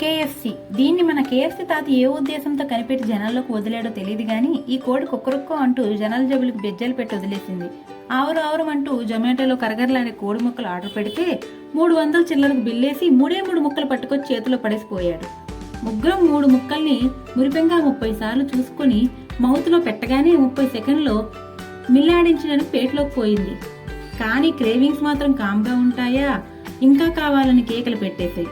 KFC. దీన్ని మన KFC తాత ఏ ఉద్దేశంతో కనిపెట్టి జనాల్లోకి వదిలేడో తెలియదు కానీ ఈ కోడి కుక్కరుక్కో అంటూ జనాల జబులకు బెజ్జలు పెట్టి వదిలేసింది. ఆవరు ఆవురు అంటూ జొమాటోలో కరగరలాడే కోడి ముక్కలు ఆర్డర్ పెడితే మూడు వందల చిల్లరకు బిల్లేసి మూడే మూడు ముక్కలు పట్టుకొచ్చి చేతిలో పడేసిపోయాడు. ముగ్గురం మూడు ముక్కల్ని మురిపెంగా ముప్పై సార్లు చూసుకొని మౌత్లో పెట్టగానే ముప్పై సెకండ్లో మిల్లాడించడానికి పేటలోకి పోయింది. కానీ క్రేవింగ్స్ మాత్రం కామ్గా ఉంటాయా? ఇంకా కావాలని కేకలు పెట్టేశాయి.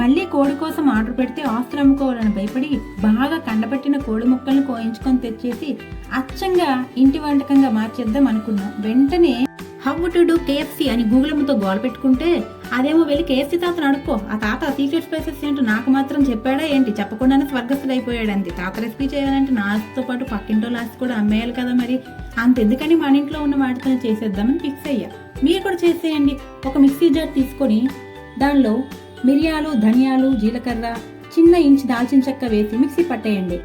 మళ్ళీ కోడి కోసం ఆర్డర్ పెడితే ఆస్తులు అమ్ముకోవాలని భయపడి బాగా కండబట్టిన కోడి ముక్కలను కోయించుకొని తెచ్చేసి అచ్చంగా ఇంటి వంటకంగా మార్చేద్దాం అనుకున్నాం. వెంటనే హౌ టు డూ కేఎఫ్సీ అని గూగుల్ అమ్మతో గోల పెట్టుకుంటే అదేమో వెళ్ళి కేఎఫ్సీ తాతను అడుక్కో. ఆ తాత సీక్రెట్ స్పైసెస్ ఏంటో నాకు మాత్రం చెప్పాడా ఏంటి? చెప్పకుండానే స్వర్గస్థుడు అయిపోయాడంది. తాత రెసిపీ చేయాలంటే నాతో పాటు పక్కింటో లాస్ట్ కూడా అమ్మేయాలి కదా మరి. అంతెందుకని మన ఇంట్లో ఉన్న వాటితో చేసేద్దామని ఫిక్స్ అయ్యా. మీరు కూడా చేసేయండి. ఒక మిక్సీ జార్ తీసుకొని దానిలో మిరియాలు ధనియాలు జీలకర్ర చిన్న ఇంచు దాల్చిన చెక్క వేసి మిక్సీ పట్టేయండి.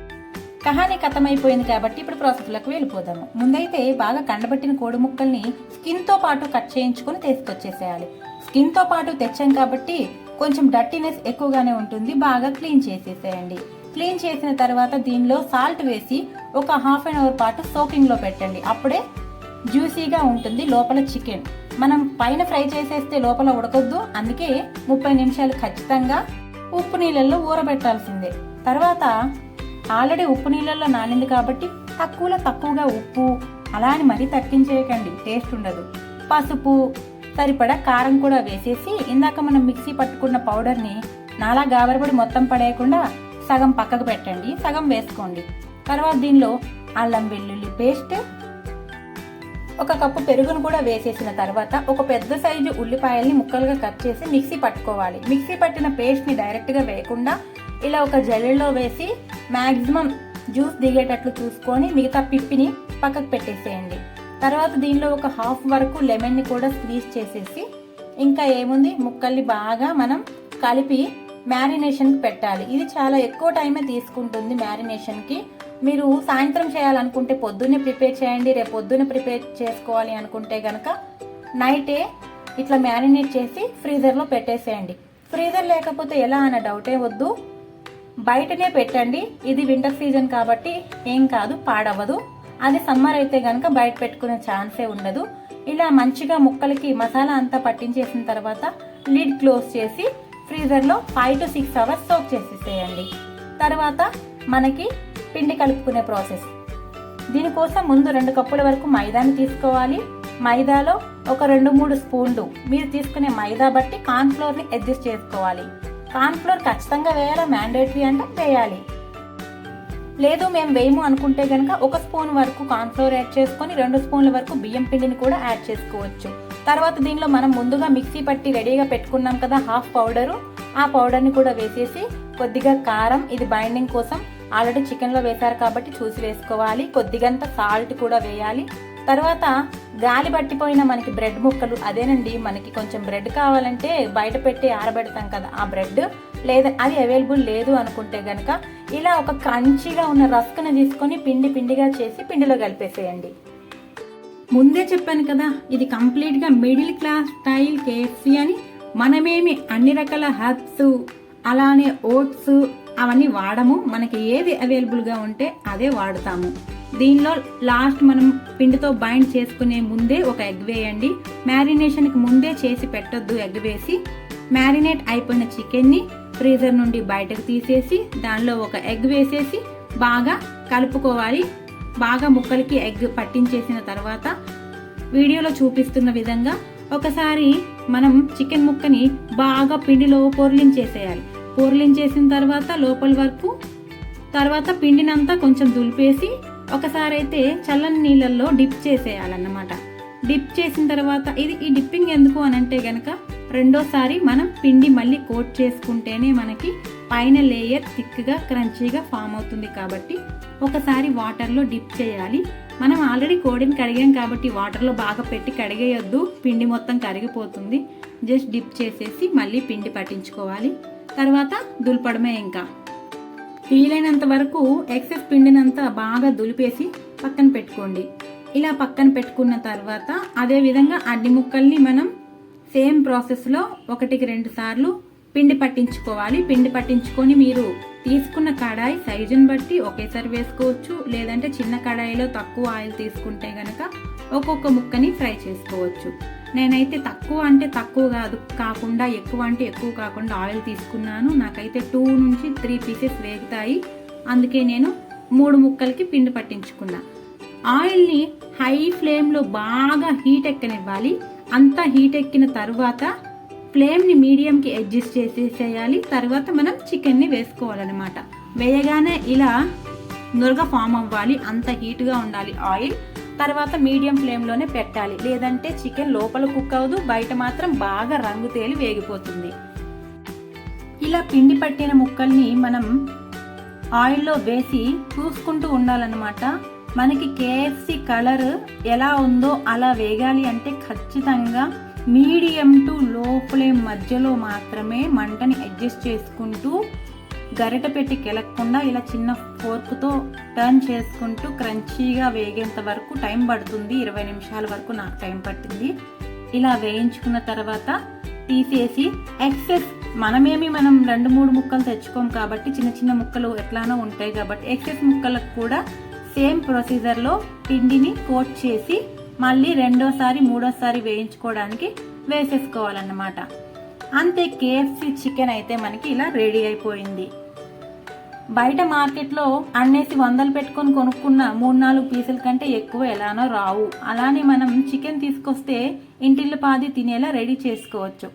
కహాని కథమైపోయింది కాబట్టి ఇప్పుడు ప్రాసెస్లకు వెళ్ళిపోదాము. ముందైతే బాగా కండబట్టిన కోడి ముక్కల్ని స్కిన్తో పాటు కట్ చేయించుకొని తీసుకొచ్చేసేయాలి. స్కిన్తో పాటు తెచ్చాం కాబట్టి కొంచెం డర్టీనెస్ ఎక్కువగానే ఉంటుంది. బాగా క్లీన్ చేసేసేయండి. క్లీన్ చేసిన తర్వాత దీనిలో సాల్ట్ వేసి ఒక హాఫ్ అన్ అవర్ పాటు సోకింగ్లో పెట్టండి. అప్పుడే జ్యూసీగా ఉంటుంది. లోపల చికెన్. మనం పైన ఫ్రై చేసేస్తే లోపల ఉడకొద్దు. అందుకే ముప్పై నిమిషాలు ఖచ్చితంగా ఉప్పు నీళ్ళల్లో ఊరబెట్టాల్సిందే. తర్వాత ఆల్రెడీ ఉప్పు నీళ్ళల్లో నానింది కాబట్టి తక్కువలో తక్కువగా ఉప్పు అలా అని మరీ తట్టించేయకండి టేస్ట్ ఉండదు. పసుపు సరిపడా కారం కూడా వేసేసి ఇందాక మనం మిక్సీ పట్టుకున్న పౌడర్ని నాలా గాబరపడి మొత్తం పడేయకుండా సగం పక్కకు పెట్టండి. సగం వేసుకోండి. తర్వాత దీనిలో అల్లం వెల్లుల్లి పేస్ట్ ఒక కప్పు పెరుగును కూడా వేసేసిన తర్వాత ఒక పెద్ద సైజు ఉల్లిపాయల్ని ముక్కలుగా కట్ చేసి మిక్సీ పట్టుకోవాలి. మిక్సీ పట్టిన పేస్ట్ని డైరెక్ట్గా వేయకుండా ఇలా ఒక జల్లెల్లో వేసి మ్యాక్సిమం జ్యూస్ దిగేటట్లు చూసుకొని మిగతా పిప్పిని పక్కకు పెట్టేసేయండి. తర్వాత దీనిలో ఒక హాఫ్ వరకు లెమన్ని కూడా స్క్వీజ్ చేసేసి ఇంకా ఏముంది? ముక్కల్ని బాగా మనం కలిపి మ్యారినేషన్కి పెట్టాలి. ఇది చాలా ఎక్కువ టైమే తీసుకుంటుంది మ్యారినేషన్కి. మీరు సాయంత్రం చేయాలనుకుంటే పొద్దున్నే ప్రిపేర్ చేయండి రేపు పొద్దున్నే ప్రిపేర్ చేసుకోవాలి అనుకుంటే కనుక నైటే ఇట్లా మ్యారినేట్ చేసి ఫ్రీజర్లో పెట్టేసేయండి. ఫ్రీజర్ లేకపోతే ఎలా అన్న డౌటే వద్దు. బయటనే పెట్టండి. ఇది వింటర్ సీజన్ కాబట్టి ఏం కాదు పాడవదు అది సమ్మర్ అయితే కనుక బయట పెట్టుకునే ఛాన్సే ఉండదు. ఇలా మంచిగా ముక్కలకి మసాలా అంతా పట్టించేసిన తర్వాత లిడ్ క్లోజ్ చేసి ఫ్రీజర్లో five to six hours soak చేసేసేయండి. తర్వాత మనకి పిండి కలుపుకునే ప్రాసెస్. దీనికోసం ముందు రెండు కప్పుల వరకు మైదాని తీసుకోవాలి. మైదాలో ఒక రెండు మూడు స్పూన్లు మీరు తీసుకునే మైదా బట్టి కార్న్ఫ్లోర్ని అడ్జస్ట్ చేసుకోవాలి. కార్న్ఫ్లోర్ ఖచ్చితంగా వేయాలా? మ్యాండేటరీ అంటే వేయాలి. లేదు మేము వేయము అనుకుంటే కనుక ఒక స్పూన్ వరకు కార్న్ఫ్లోర్ యాడ్ చేసుకొని రెండు స్పూన్ల వరకు బియ్యం పిండిని కూడా యాడ్ చేసుకోవచ్చు. తర్వాత దీనిలో మనం ముందుగా మిక్సీ పట్టి రెడీగా పెట్టుకున్నాం కదా హాఫ్ పౌడరు. ఆ పౌడర్ని కూడా వేసేసి కొద్దిగా కారం ఇది బైండింగ్ కోసం ఆల్రెడీ చికెన్లో వేశారు కాబట్టి చూసి వేసుకోవాలి. కొద్దిగంత సాల్ట్ కూడా వేయాలి. తర్వాత గాలి పట్టిపోయిన మనకి బ్రెడ్ ముక్కలు అదేనండి మనకి కొంచెం బ్రెడ్ కావాలంటే బయట పెట్టి ఆరబెడతాం కదా ఆ బ్రెడ్. లేదా అది అవైలబుల్ లేదు అనుకుంటే గనక ఇలా ఒక కంచిగా ఉన్న రస్క్ని తీసుకొని పిండి పిండిగా చేసి పిండిలో కలిపేసేయండి. ముందే చెప్పాను కదా ఇది కంప్లీట్గా మిడిల్ క్లాస్ స్టైల్ కేఎఫ్సి అని మనమేమి అన్ని రకాల హర్బ్స్ అలానే ఓట్స్ అవన్నీ వాడము. మనకి ఏది అవైలబుల్గా ఉంటే అదే వాడతాము. దీనిలో లాస్ట్ మనం పిండితో బైండ్ చేసుకునే ముందే ఒక ఎగ్ వేయండి. మ్యారినేషన్కి ముందే చేసి పెట్టొద్దు ఎగ్ వేసి. మ్యారినేట్ అయిపోయిన చికెన్ని ఫ్రీజర్ నుండి బయటకు తీసేసి దానిలో ఒక ఎగ్ వేసేసి బాగా కలుపుకోవాలి. బాగా ముక్కలకి ఎగ్ పట్టించేసిన తర్వాత వీడియోలో చూపిస్తున్న విధంగా ఒకసారి మనం చికెన్ ముక్కని బాగా పిండిలో పొర్లించేసేయాలి. పొర్లించేసిన తర్వాత లోపల వరకు తర్వాత పిండినంతా కొంచెం దులిపేసి ఒకసారి అయితే చల్లని నీళ్ళల్లో డిప్ చేసేయాలన్నమాట. డిప్ చేసిన తర్వాత ఇది ఈ డిప్పింగ్ ఎందుకు అని అంటే గనక రెండోసారి మనం పిండి మళ్ళీ కోట్ చేసుకుంటేనే మనకి పైన లేయర్ థిక్గా క్రంచీగా ఫామ్ అవుతుంది కాబట్టి ఒకసారి వాటర్లో డిప్ చేయాలి. మనం ఆల్రెడీ కోడిని కడిగాం కాబట్టి వాటర్లో బాగా పెట్టి కడిగేయొద్దు పిండి మొత్తం కరిగిపోతుంది. జస్ట్ డిప్ చేసేసి మళ్ళీ పిండి పట్టించుకోవాలి. తర్వాత దులపడమే ఇంకా. వీలైనంత వరకు ఎక్సెస్ పిండినంతా బాగా దులిపేసి పక్కన పెట్టుకోండి. ఇలా పక్కన పెట్టుకున్న తర్వాత అదే విధంగా అడ్డి ముక్కల్ని మనం సేమ్ ప్రాసెస్లో ఒకటికి రెండు సార్లు పిండి పట్టించుకోవాలి. పిండి పట్టించుకొని మీరు తీసుకున్న కడాయి సైజుని బట్టి ఒకేసారి వేసుకోవచ్చు. లేదంటే చిన్న కడాయిలో తక్కువ ఆయిల్ తీసుకుంటే గనక ఒక్కొక్క ముక్కని ఫ్రై చేసుకోవచ్చు. నేనైతే తక్కువ అంటే తక్కువ కాదు. కాకుండా ఎక్కువ అంటే ఎక్కువ కాకుండా ఆయిల్ తీసుకున్నాను. నాకైతే టూ నుంచి త్రీ పీసెస్ వేగుతాయి. అందుకే నేను మూడు ముక్కలకి పిండి పట్టించుకున్నా. ఆయిల్ని హై ఫ్లేమ్లో బాగా హీట్ ఎక్కనివ్వాలి. అంతా హీట్ ఎక్కిన తర్వాత ఫ్లేమ్ని మీడియంకి అడ్జస్ట్ చేసేసేయాలి. తర్వాత మనం చికెన్ని వేసుకోవాలన్నమాట. వేయగానే ఇలా నురగ ఫామ్ అవ్వాలి. అంత హీట్గా ఉండాలి ఆయిల్. తర్వాత మీడియం ఫ్లేమ్లోనే పెట్టాలి. లేదంటే చికెన్ లోపల కుక్ అవ్వదు బయట మాత్రం బాగా రంగు తేలి వేగిపోతుంది. ఇలా పిండి పట్టిన ముక్కల్ని మనం ఆయిల్లో వేసి చూసుకుంటూ ఉండాలన్నమాట. మనకి కేఎఫ్సి కలర్ ఎలా ఉందో అలా వేగాలి అంటే ఖచ్చితంగా మీడియం టు లో ఫ్లేమ్ మధ్యలో మాత్రమే మంటని అడ్జస్ట్ చేసుకుంటూ గరిట పెట్టి కెలక్కుండా ఇలా చిన్న ఫోర్క్తో టర్న్ చేసుకుంటూ క్రంచీగా వేగేంత వరకు టైం పడుతుంది. ఇరవై నిమిషాల వరకు నాకు టైం పట్టింది. ఇలా వేయించుకున్న తర్వాత తీసేసి ఎక్సెస్ మనమేమి మనం రెండు మూడు ముక్కలు తెచ్చుకోం కాబట్టి చిన్న చిన్న ముక్కలు ఎట్లానో ఉంటాయి కాబట్టి ఎక్సెస్ ముక్కలకు కూడా సేమ్ ప్రొసీజర్లో పిండిని కోట్ చేసి మళ్ళీ రెండోసారి మూడోసారి వేయించుకోవడానికి వేసేసుకోవాలన్నమాట. అంతే కేఎఫ్సి చికెన్ అయితే మనకి ఇలా రెడీ అయిపోయింది. బయట మార్కెట్లో అన్నేసి వందలు పెట్టుకొని కొనుక్కున్న మూడు నాలుగు పీసుల కంటే ఎక్కువ ఎలానో రావు. అలానే మనం చికెన్ తీసుకొస్తే ఇంటిల్లి పాది తినేలా రెడీ చేసుకోవచ్చు.